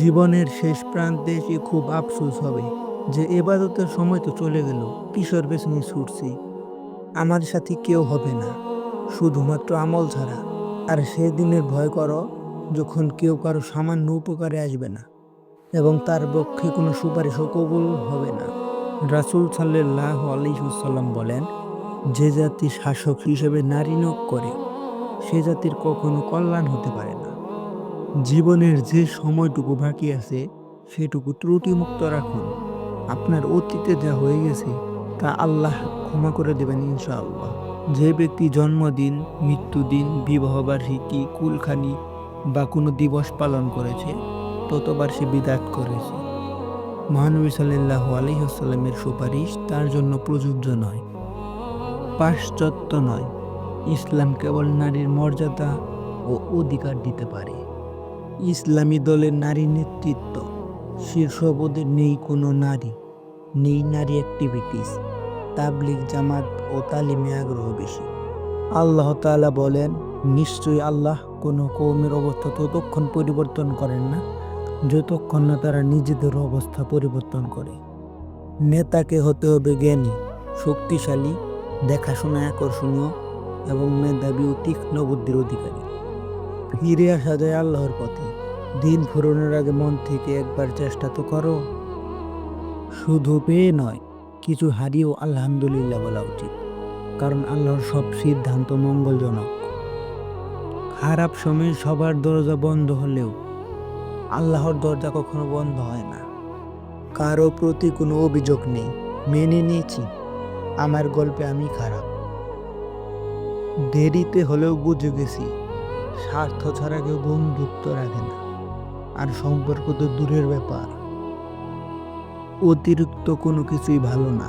জীবনের শেষ প্রান্তে এসে খুব আফসোস হবে যে এবাদতের সময় তো চলে গেল, কিশোর পেছনে ছুটছি। আমার সাথে কেউ হবে না, শুধুমাত্র আমল ছাড়া। আর সেদিনের ভয় করো, যখন কেউ কারও সামান্য উপকারে আসবে না, এবং তার পক্ষে কোনো সুপারিশও কবুল হবে না। রাসুল সাল্লাহ আলিসাল্লাম বলেন, যে জাতি শাসক হিসেবে নারী নিয়োগ করে, সে জাতির কখনো কল্যাণ হতে পারে না। জীবনের যে সময়টুকু বাকি আছে, সেটুকু ত্রুটিমুক্ত রাখুন। আপনার অতীতে যা হয়ে গেছে, তা আল্লাহ ক্ষমা করে দেবেন ইনশাআল্লাহ। যে ব্যক্তি জন্মদিন, মৃত্যুদিন বিবাহবার্ষিকী কুলখানি বা কোনো দিবস পালন করেছে, ততবার সে বিদাত করেছে। মহানবী সাল্লাহ আলহিহাস্লামের সুপারিশ তার জন্য প্রযোজ্য নয়। পাশ্চাত্য নয়। ইসলাম কেবল নারীর মর্যাদা ও অধিকার দিতে পারে। ইসলামী দলের নারী নেতৃত্ব। শীর্ষ পদে নেই কোনো নারী। নেই নারী অ্যাক্টিভিটিস তাবলিগ জামাত ও তালিমে আগ্রহ বেশি। আল্লাহ তালা বলেন, নিশ্চয়ই আল্লাহ কোনো কৌমের অবস্থা ততক্ষণ পরিবর্তন করেন না, যতক্ষণ না তারা নিজেদের অবস্থা পরিবর্তন করে। নেতাকে হতে হবে জ্ঞানী, শক্তিশালী, দেখাশোনা আকর্ষণীয় এবং মেধাবী ও তীক্ষ্ণ বুদ্ধির অধিকারী। ফিরে আসা যায় আল্লাহর পথে। দিন ফুরনের আগে মন থেকে একবার চেষ্টা তো করো। শুধু পেয়ে নয়, কিছু হারিয়েও আলহামদুলিল্লাহ বলা উচিত, কারণ আল্লাহর সব সিদ্ধান্ত মঙ্গলজনক। খারাপ সময়ে সবার দরজা বন্ধ হলেও আল্লাহর দরজা কখনো বন্ধ হয় না। কারও প্রতি কোনো অভিযোগ নেই, মেনে নিয়েছি, আমার গল্পে আমি খারাপ। দেরিতে হলেও বুঝে গেছি, স্বার্থ ছাড়া কেউ বন্ধুত্ব রাখে না। আর সম্পর্ক তো দূরের ব্যাপার। অতিরিক্ত কোনো কিছুই ভালো না,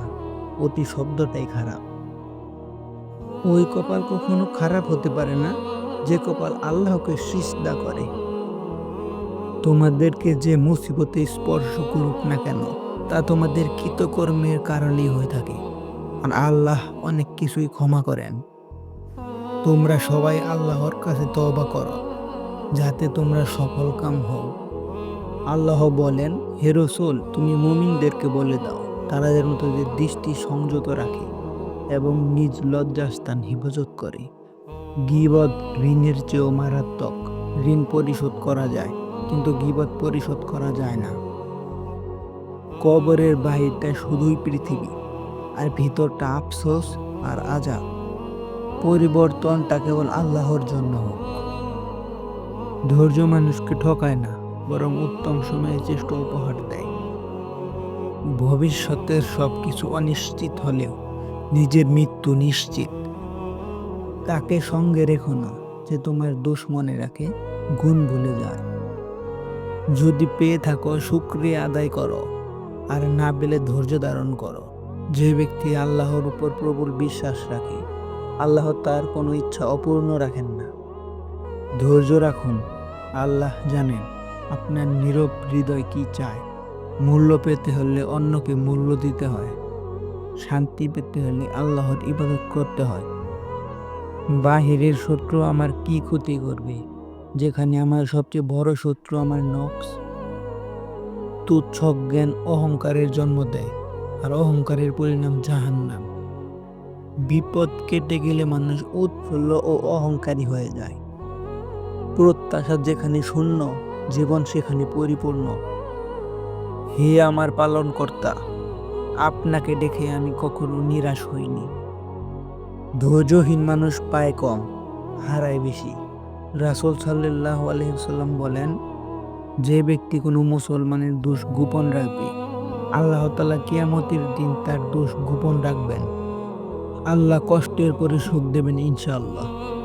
অতি শব্দটাই খারাপ। ওই কপাল কখনো খারাপ হতে পারে না, যে কপাল আল্লাহকে সৃষ্টা করে। তোমাদেরকে যে মুসিবতে স্পর্শ করুক না কেন, তা তোমাদের কৃতকর্মের কারণেই হয়ে থাকে। আর আল্লাহ অনেক কিছুই ক্ষমা করেন। তোমরা সবাই আল্লাহর কাছে তওবা করো। যাতে তোমরা সফল কাম হও। আল্লাহ বলেন, হে রসুল, তুমি মুমিনদেরকে বলে দাও, তারা যেন তাদের দৃষ্টি সংযত রাখে এবং নিজ লজ্জাস্থান হেফাজত করে। গিবদ ঋণের চেয়েও মারাত্মক, ঋণ পরিশোধ করা যায়, কিন্তু গিবদ পরিশোধ করা যায় না। কবরের বাহিরটা শুধুই পৃথিবী, আর ভিতরটা আফসোস আর আজাব। পরিবর্তনটা কেবল আল্লাহর জন্য হোক। ধৈর্য মানুষকে ঠকায় না, বরং উত্তম সময়ে চেষ্টা উপহার দেয়। ভবিষ্যতের সব কিছু অনিশ্চিত হলেও নিজের মৃত্যু নিশ্চিত। তাকে সঙ্গে রেখো না যে তোমার দোষ মনে রাখে, গুণ ভুলে যায়। যদি পেয়ে থাকো, শুক্রিয়া আদায় করো, আর না পেলে ধৈর্য ধারণ করো। যে ব্যক্তি আল্লাহর উপর প্রবল বিশ্বাস রাখে, আল্লাহ তার কোনো ইচ্ছা অপূর্ণ রাখেন না। ধৈর্য রাখুন, আল্লাহ জানেন আপনার নীরব হৃদয় কি চায়। মূল্য পেতে হলে অন্যকে মূল্য দিতে হয়, শান্তি পেতে হলে আল্লাহর ইবাদত করতে হয়। বাহিরের শত্রু আমার কি ক্ষতি করবে, যেখানে আমার সবচেয়ে বড় শত্রু আমার নক্স তুচ্ছ জ্ঞান অহংকারের জন্ম দেয়, আর অহংকারের পরিণাম জাহান্নাম। বিপদ কেটে গেলে মানুষ উৎফুল্ল ও অহংকারী হয়ে যায়। প্রত্যাশা যেখানে শূন্য, জীবন সেখানে পরিপূর্ণ। হে আমার পালনকর্তা, আপনাকে দেখে আমি কখনো নিরাশ হইনি। ধৈর্যহীন মানুষ পায় কম, হারায় বেশি। রাসুল সাল্লাহ আলহিসাল্লাম বলেন, যে ব্যক্তি কোনো মুসলমানের দোষ গোপন রাখবে, আল্লাহ তালা কিয়ামতের দিন তার দোষ গোপন রাখবেন। আল্লাহ কষ্টের পরে সুখ দেবেন ইনশাআল্লাহ।